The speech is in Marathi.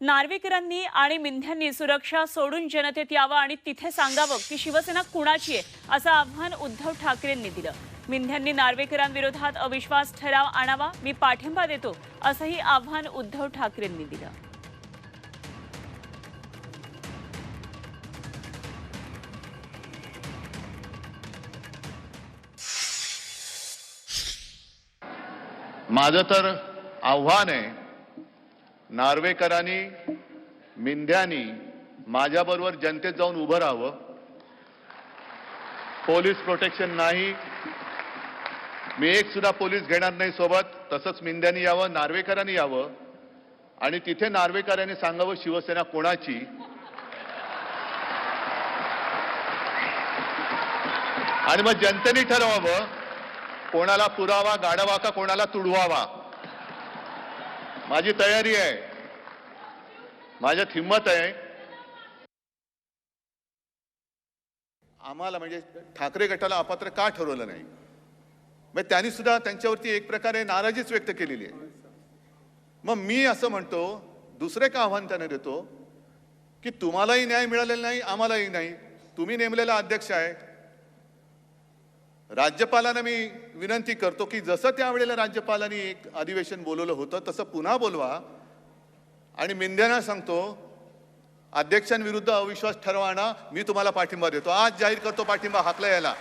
नार्वेकरांनी आणि मिंध्यांनी सुरक्षा सोडून जनतेत यावं आणि तिथे सांगावं की शिवसेना कुणाची आहे असं आव्हान उद्धव ठाकरेंनी दिलं. मिंध्यांनी नार्वेकरांविरोधात अविश्वास ठराव आणावा मी पाठिंबा देतो असंही आव्हान उद्धव ठाकरेंनी दिलं. माझं तर आव्हान आहे नार्वेकरांनी मिंध्यानी माझ्याबरोबर जनतेत जाऊन उभं राहावं. पोलीस प्रोटेक्शन नाही. मी एक सुद्धा पोलीस घेणार नाही सोबत. तसंच मिंध्यानी यावं नार्वेकरांनी यावं. आणि तिथे नार्वेकरांनी सांगावं शिवसेना कोणाची? आणि मग जनतेने ठरवावं कोणाला पुरावा गाडवा का कोणाला तुडवावा. माझी तयारी आहे. माझ्यात हिंमत आहे. आम्हाला म्हणजे ठाकरे गटाला अपात्र का ठरवलं नाही? मग त्यांनी सुद्धा त्यांच्यावरती एक प्रकारे नाराजीच व्यक्त केलेली आहे. मग मी असं म्हणतो दुसरे का आव्हान त्यांना देतो की तुम्हालाही न्याय मिळालेला नाही आम्हालाही नाही. तुम्ही नेमलेला अध्यक्ष आहे. राज्यपालांना मी विनंती करतो की जसं त्यावेळेला राज्यपालांनी एक अधिवेशन बोलवलं होतं तसं पुन्हा बोलवा. आणि मिंद्यांना सांगतो अध्यक्षांविरुद्ध अविश्वास ठरवा मी तुम्हाला पाठिंबा देतो. आज जाहीर करतो पाठिंबा हाकला यायला